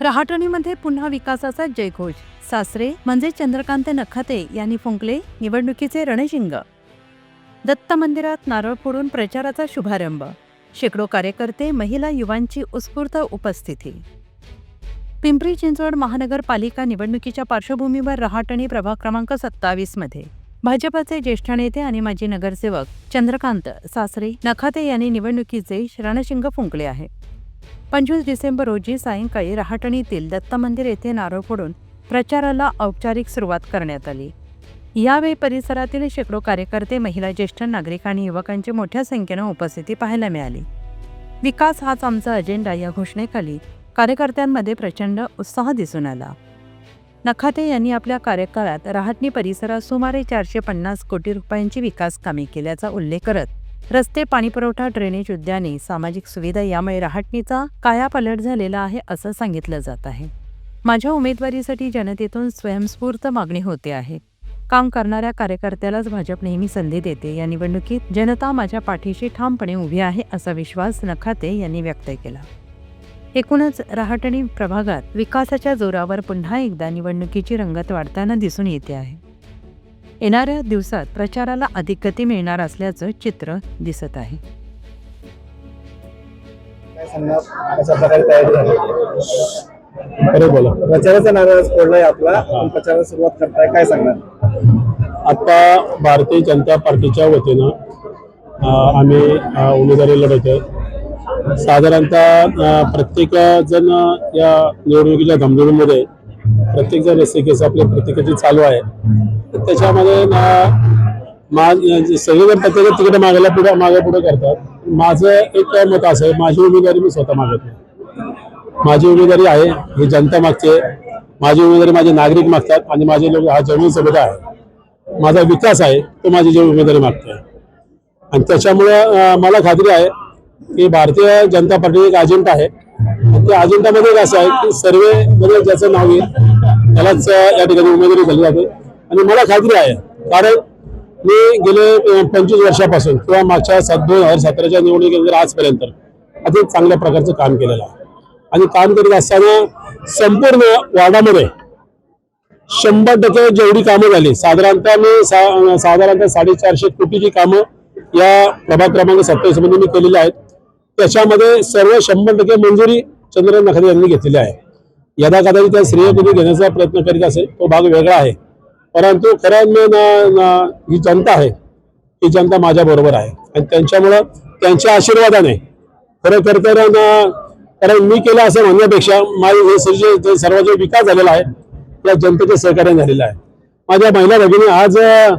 रहाटणीमध्ये पुन्हा विकासाचा जयघोष. सासरे म्हणजे चंद्रकांत नखाते यांनी फुंकले निवडणुकीचे रणशिंग. दत्त मंदिरात नारळ फोडून प्रचाराचा शुभारंभ. शेकडो कार्यकर्ते महिला युवांची उत्स्फूर्त उपस्थिती. पिंपरी चिंचवड महानगरपालिका निवडणुकीच्या पार्श्वभूमीवर रहाटणी प्रभाग क्रमांक सत्तावीसमध्ये भाजपचे ज्येष्ठ नेते आणि माजी नगरसेवक चंद्रकांत सासरे नखाते यांनी निवडणुकीचे रणशिंग फुंकले आहे. पंचवीस डिसेंबर रोजी सायंकाळी रहाटणीतील दत्त मंदिर येथे नारळ फोडून प्रचाराला औपचारिक सुरुवात करण्यात आली. यावेळी परिसरातील शेकडो कार्यकर्ते महिला ज्येष्ठ नागरिक आणि युवकांची मोठ्या संख्येनं उपस्थिती पाहायला मिळाली. विकास हाच आमचा अजेंडा या घोषणेखाली कार्यकर्त्यांमध्ये प्रचंड उत्साह दिसून आला. नखाते यांनी आपल्या कार्यकाळात रहाटणी परिसरात सुमारे चारशे पन्नास कोटी रुपयांची विकास कामे केल्याचा उल्लेख करत रस्ते पाणीपुरवठा ड्रेनेज उद्याने सामाजिक सुविधा यामुळे रहाटणीचा कायापालट झालेला आहे असं सांगितलं जात आहे. माझ्या उमेदवारीसाठी जनतेतून स्वयंस्फूर्त मागणी होते आहे. काम करणाऱ्या कार्यकर्त्यालाच भाजप नेहमी संधी देते. या निवडणुकीत जनता माझ्या पाठीशी ठामपणे उभी आहे असा विश्वास नखाते यांनी व्यक्त केला. एकूणच रहाटणी प्रभागात विकासाच्या जोरावर पुन्हा एकदा निवडणुकीची रंगत वाढताना दिसून येते आहे. येणाऱ्या दिवसात प्रचाराला अधिक गती मिळणार असल्याचं चित्र दिसत आहे. काय सांगणार? कशा प्रकारे तयारी झाली. खरं बोला. प्रचाराचा नारळ फोडलाय आपला. आपण प्रचाराला सुरुवात करताय. काय सांगणार? आता भारतीय जनता पार्टीच्या वतीनं आम्ही उमेदवारी लढवत आहे साधारणतः प्रत्येक जण या निवडणुकीच्या धमधमीमध्ये प्रत्येक जण एस केस आपली प्रत्येकाची चालू आहे. तर त्याच्यामध्ये ना मा सगळेजण प्रत्येक तिकडे मागायला पुढे मागे पुढे करतात. माझं एक मत असं आहे माझी उमेदवारी मी स्वतः मागत नाही. माझी उमेदवारी आहे ही जनता मागते. माझी उमेदवारी माझे नागरिक मागतात आणि माझे लोक हा जमीन समुदाय आहे. माझा विकास आहे तो माझी जी उमेदवारी मागते. आणि त्याच्यामुळे मला खात्री आहे की भारतीय जनता पार्टी एक अजेंडा आहे. त्या अजेंडामध्ये एक असं आहे की सर्वे मध्ये ज्याचं नाव येईल त्यालाच या ठिकाणी उमेदवारी झाली जाते. आणि मला खात्री आहे कारण मी गेले पंचवीस वर्षापासून किंवा मागच्या सात दोन हजार सतराच्या निवडणुकीनंतर आजपर्यंत अति चांगल्या प्रकारचं काम केलेलं आहे. आणि काम करीत असताना संपूर्ण वार्डामध्ये शंभर टक्के जेवढी कामं झाली साधारणतः मी सा- साधारणतः साडेचारशे कोटीची कामं या प्रभाग क्रमांक सत्तावीसमध्ये मी केलेली आहेत. त्याच्यामध्ये सर्व शंभर टक्के मंजुरी चंद्रकांत नखाते यांनी घेतलेली आहे. यदा कदाचित त्या श्रेय कुणी घेण्याचा प्रयत्न करीत असेल तो भाग वेगळा आहे. परंतु खरं मी ही जनता आहे ही जनता माझ्या बरोबर आहे. आणि त्यांच्यामुळं त्यांच्या आशीर्वादाने खरं खरं तर कारण मी केलं असं म्हणण्यापेक्षा माझे हे सर्व जे सर्व जो विकास झालेला आहे या जनतेच्या सहकार्याने झालेला आहे. माझ्या महिला भगिनी आज अं,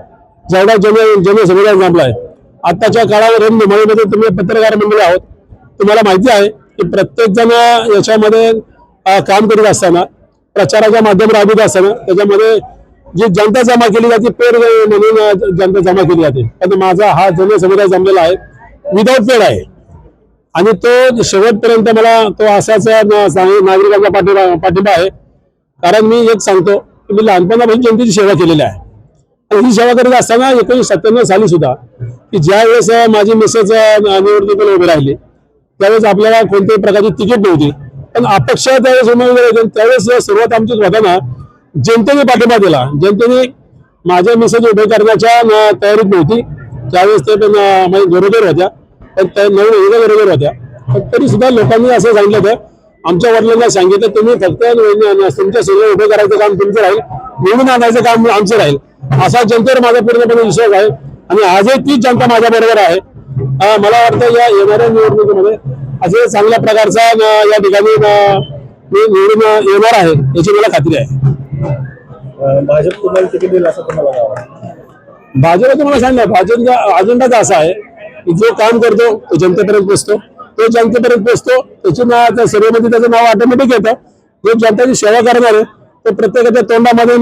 जेवढा जन जनसमुदाय जमला आहे आत्ताच्या काळावर रणधुमाळीमध्ये तुम्ही पत्रकार मंडळी आहोत. तुम्हाला माहिती आहे की प्रत्येक जण याच्यामध्ये काम करीत असताना प्रचाराच्या माध्यम राबवित असताना त्याच्यामध्ये जी जनता जमा केली जाते पेड म्हणून जनता जमा केली जाते. पण माझा हा जनसमुदाय जमलेला आहे. विदाऊट पेड आहे. आणि तो शेवटपर्यंत मला तो असाच नागरिकांचा पाठिंबा पाठिंबा आहे. कारण मी एक सांगतो की मी लहानपणापासून जनतेची सेवा केलेली आहे. आणि ही सेवा करत असताना एकोणीसशे सत्त्याण्णव साली सुद्धा की ज्या वेळेस माझी मिसेस निवडणुकीला उभी राहिली त्यावेळेस आपल्याला कोणत्याही प्रकारची तिकीट नव्हती. पण अपक्ष त्यावेळेस उमेदवार होते त्यावेळेस सुरुवात आमची होताना जनतेने पाठिंबा दिला. जनतेने माझ्या मिसेज उभे करण्याच्या तयारीत नव्हती. त्यावेळेस ते पण गरोदर होत्या. पण त्या नऊ महिन्या गरोदर होत्या. पण तरी सुद्धा लोकांनी असं सांगितलं होतं. आमच्या वडिलांना सांगितलं तुम्ही फक्त तुमच्या सगळं उभं करायचं काम तुमचं राहील. निवडून आणायचं काम आमचं राहील. असा जनतेवर माझा पूर्णपणे विश्वास आहे. आणि आजही तीच जनता माझ्या बरोबर आहे. मला वाटतं या येणाऱ्या निवडणुकीमध्ये असे चांगल्या प्रकारचा या ठिकाणी मी निवडून येणार आहे याची मला खात्री आहे. भाजप तुम्हाला तिकीट दिलं असं तुम्हाला? भाजपा तुम्हाला सांगितलं भाजपचा अजेंडाच असा आहे की जो काम करतो तो जनतेपर्यंत पोचतो. तो जनतेपर्यंत पोचतो त्याची नाव त्या सर्वेमध्ये त्याचं नाव ऑटोमॅटिक येतं. जो जनतेची सेवा करणार आहे तो प्रत्येकाच्या तोंडामध्ये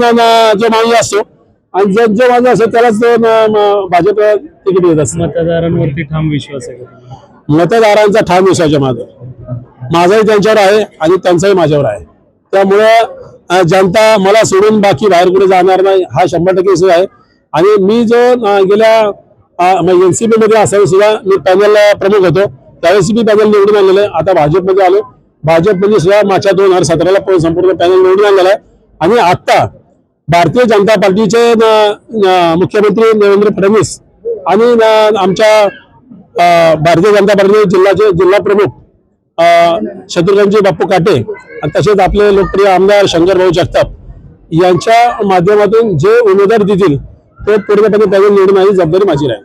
जो माणूस असतो आणि जो जो माणूस असतो त्यालाच तो ना- म- भाजप तिकीट देत असतो. मतदारांवरती ठाम विश्वास आहे? मतदारांचा ठाम विश्वास आहे माझा. माझाही त्यांच्यावर आहे आणि त्यांचाही माझ्यावर आहे. त्यामुळे जनता मला सोडून बाकी बाहेर कुठे जाणार नाही हा शंभर टक्के विषय आहे. आणि मी जो गेल्या एन सी पीमध्ये असावे सुद्धा मी पॅनल प्रमुख होतो. त्यावेळेस मी पॅनल निवडून आलेलो आहे. आता भाजपमध्ये आलो. भाजपमध्ये सुद्धा मागच्या दोन हजार सतराला संपूर्ण पॅनल निवडून आलेलं आहे. आणि आत्ता भारतीय जनता पार्टीचे मुख्यमंत्री देवेंद्र फडणवीस आणि आमच्या भारतीय जनता पार्टीचे जिल्ह्याचे जिल्हा प्रमुख शत्रुघ्नजी बाप्पू काटे आणि तसेच आपले लोकप्रिय आमदार शंकरभाऊ जगताप यांच्या माध्यमातून जे उमेदवार देतील ते पूर्णपणे त्यांनी निवडून आली जबाबदारी माझी राहील.